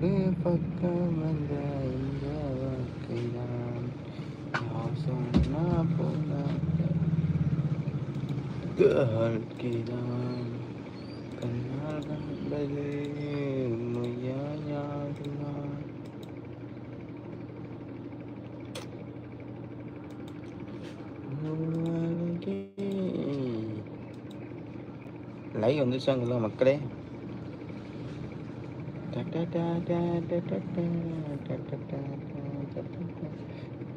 Road பக்கம் வந்த இந்த வாழ்க்கைதான். யார் சொன்னா போல வாழ்க்கைதான். கண்ணால் கண்டது மொய்யாயாகுமா லைவ் வந்துச்சாங்களா மக்களே?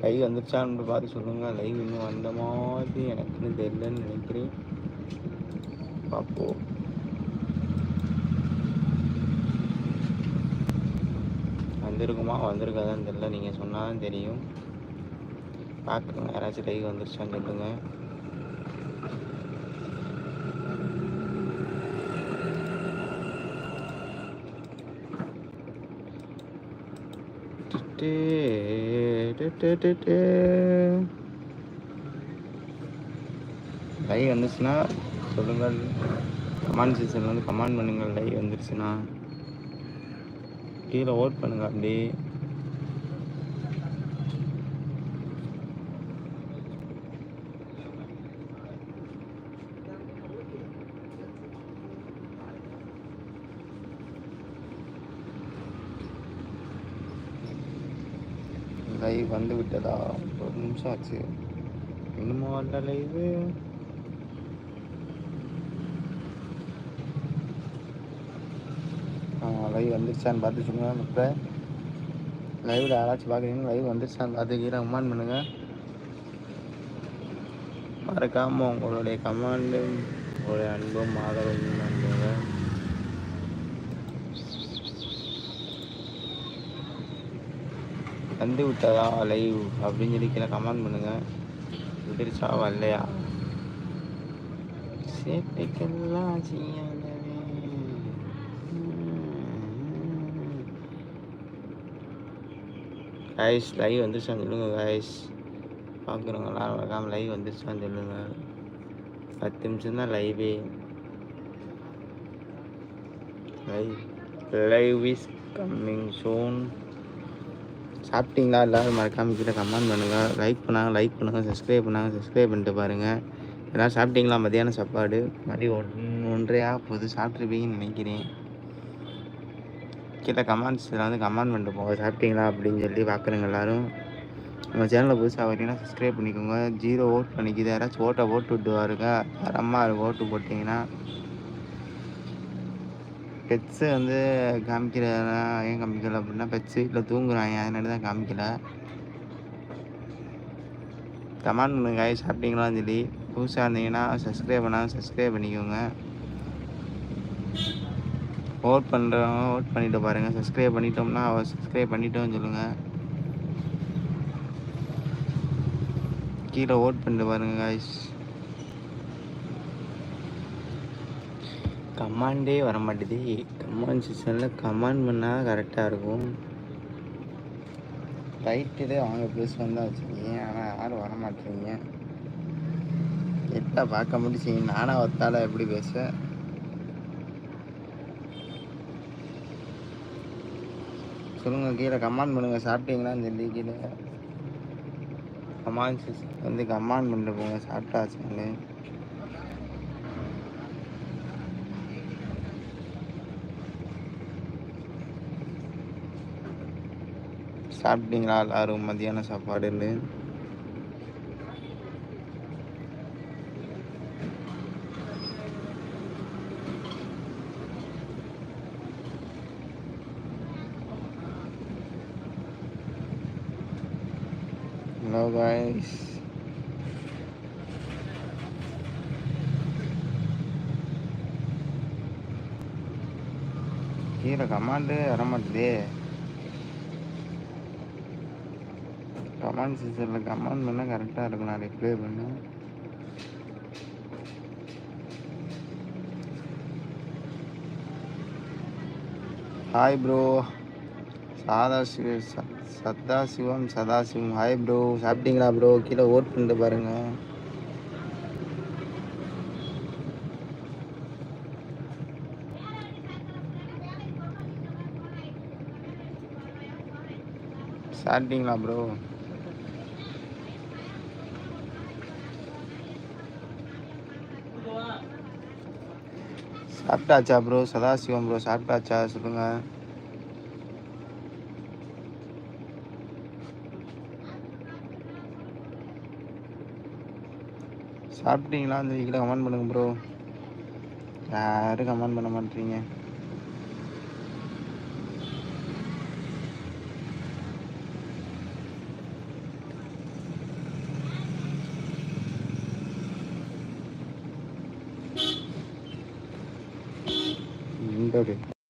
கை வந்துருச்சான்னு பார்த்து சொல்லுங்க. லைவ் இன்னும் வந்த மாதிரி எனக்குன்னு தெரியலன்னு நினைக்கிறேன். பார்ப்போம். வந்திருக்குமா? வந்திருக்காதான்னு தெரியல. நீங்கள் சொன்னாலும் தெரியும். பார்க்குறேங்க யாராச்சும் லைவ் வந்துருச்சான்னு சொல்லுங்கள் லைவ் வந்துச்சுன்னா சொல்லுங்கள். கமெண்ட் செக்ஷனில் வந்து கமெண்ட் பண்ணுங்கள். லைவ் வந்துருச்சுன்னா கீழே ஓட் பண்ணுங்க அப்படி. லைவ் வந்து விட்டதா? ஒரு நிமிஷம் ஆச்சு. இன்னுமா வரல லைவு லைவ் வந்துருச்சான்னு பார்த்து சொல்லுங்க இப்போ லைவில் யாராச்சும் பார்க்குறீங்க லைவ் வந்துருச்சான்னு பார்த்து கீழே கமெண்ட் பண்ணுங்கள் மறக்காமல் உங்களுடைய கமாண்டும் உங்களுடைய அன்பும் ஆதரவும் நன்றி வந்து விட்டதா? லைவ் அப்படின்னு சொல்லி கீழே கமெண்ட் பண்ணுங்கள் விட்டுருச்சா? வரலையா? சேட்டைக்கெல்லாம் செய்யாதவே. கைஸ் லைவ் வந்துருச்சான்னு சொல்லுங்க காய்ஸ் பார்க்குறவங்களா மறக்காமல் லைவ் வந்துருச்சான்னு சொல்லுங்க. பத்து நிமிஷம் தான் லைவே live live is coming soon சாப்பிட்டீங்களா? எல்லோரும் மறக்காமல் கீழே கமெண்ட் பண்ணுங்கள் லைக் பண்ணாங்க லைக் பண்ணுங்கள் சப்ஸ்கிரைப் பண்ணாங்க சப்ஸ்கிரைப் பண்ணிட்டு பாருங்கள் எல்லாம் சாப்பிட்டீங்களா? மதியான சாப்பாடு? மணி ஒன் ஒன்றையாக போகுது. சாப்பிட்ருப்பீங்கன்னு நினைக்கிறேன். கீழே கமெண்ட்ஸில் வந்து கமெண்ட் பண்ணிட்டு போங்க. சாப்பிட்டீங்களா? அப்படின்னு சொல்லி பார்க்குறேங்க எல்லோரும். நம்ம சேனலில் புதுசாக வரீங்கன்னா சப்ஸ்கிரைப் பண்ணிக்கோங்க. ஜீரோ ஓட் பண்ணிக்கிது. யாராச்சும் ஓட்டை ஓட்டு விட்டு வாருங்க அம்மா ஓட்டு போட்டிங்கன்னா பெட்ஸு வந்து காமிக்கல ஏன் காமிக்கல அப்படின்னா பெட்ஸ் வீட்டில் தூங்குறாங்க அதனால தான் காமிக்கல. கமெண்ட் பண்ணுங்க சாப்பிட்டீங்களான்னு சொல்லி. புதுசாக இருந்தீங்கன்னா சப்ஸ்கிரைப் பண்ணால் சப்ஸ்கிரைப் பண்ணிக்கோங்க. ஓட் பண்ணுறவங்க ஓட் பண்ணிவிட்டு பாருங்கள் சப்ஸ்கிரைப் பண்ணிட்டோம்னா அவள் சப்ஸ்கிரைப் பண்ணிட்டோம்னு சொல்லுங்கள் கீழே ஓட் பண்ணிட்டு பாருங்கள் காய்ஸ் கமாண்டே வர மாட்டேது கமாண்ட் செக்ஷனில் கமாண்ட் பண்ணால் கரெக்டாக இருக்கும். ரைட்டு அவங்க ப்ளஸ் வந்தால் வச்சுருக்கீங்க ஆனால் யாரும் வர மாட்டேறீங்க எட்டா பார்க்க முடிச்சு நானாக ஒத்தால எப்படி பேசுவேன்? சொல்லுங்கள் கீழே கமாண்ட் பண்ணுங்கள் சாப்பிட்டீங்களான்னு சொல்லி கீழே. கமாண்ட் வந்து கமாண்ட் பண்ணிட்டு போங்க. சாப்பிட்டாச்சுங்களேன் சாப்பிட்டீங்களா எல்லாரும் மதியான சாப்பாடுன்னு ஹலோ காய்ஸ் கீழே கமாண்டு வர மாட்டேதே கமெண்ட் செக்ஷனில் கமெண்ட் பண்ணால் கரெக்டாக இருக்கும் நான் ரிப்ளை பண்ணேன் hi bro Sadasiva Sadasivam Sadasivam hi bro சாப்பிட்டீங்களா ப்ரோ கீழே ஓட் பண்ணிட்டு பாருங்கள் சாப்பிட்டீங்களா ப்ரோ சாப்பிட்டாச்சா ப்ரோ சதாசிவம் ப்ரோ சாப்பிட்டாச்சா? சொல்லுங்க. சாப்பிட்டீங்களா? அந்த வீக்கில் கமெண்ட் பண்ணுங்க ப்ரோ யாரும் கமெண்ட் பண்ண மாட்டீங்க. இந்த